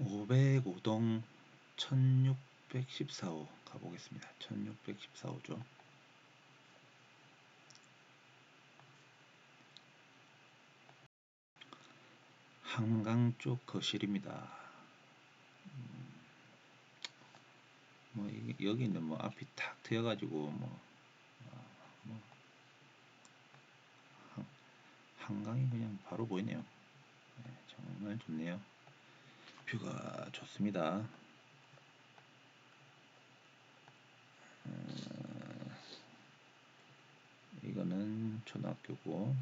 505동 1614호 가보겠습니다. 1614호죠. 한강 쪽 거실입니다. 음, 뭐 여기는 뭐 앞이 탁 트여가지고 뭐, 아, 뭐 한, 한강이 그냥 바로 보이네요. 네, 정말 좋네요. 뷰가 좋습니다. 어, 이거는 초등학교고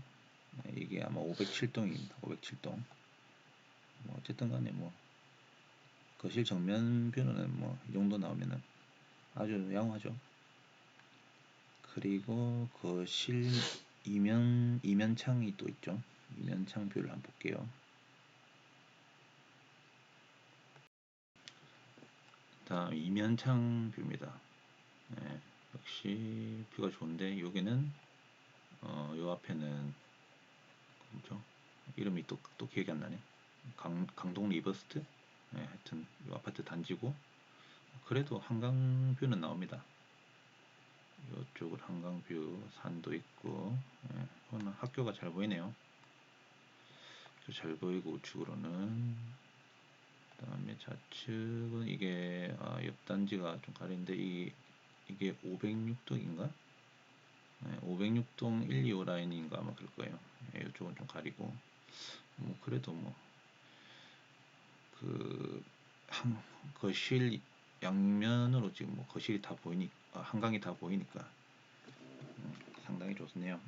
네, 이게 아마 507동입니다. 507동. 뭐 어쨌든 간에 뭐 거실 정면 뷰는 뭐 이 정도 나오면은 아주 양호하죠. 그리고 거실 이면 이면창이 또 있죠. 이면창 뷰를 한번 볼게요. 다음 이면창 뷰입니다. 네, 역시 뷰가 좋은데 여기는 어, 요 앞에는 뭐죠? 이름이 또, 또 기억이 안 나네. 강, 강동 리버스트? 네, 하여튼 요 아파트 단지고 그래도 한강 뷰는 나옵니다. 이쪽은 한강 뷰 산도 있고 예, 오늘 학교가 잘 보이네요. 잘 보이고 우측으로는 그 다음에 좌측은 이게 단지가 좀 가린데 이 이게 506동인가? 네, 506동 1, 2호 라인인가 아마 그럴 거예요. 네, 이쪽은 좀 가리고 뭐 그래도 뭐그 거실 양면으로 지금 뭐 거실이 다 보이니 아, 한강이 다 보이니까 음, 상당히 좋네요.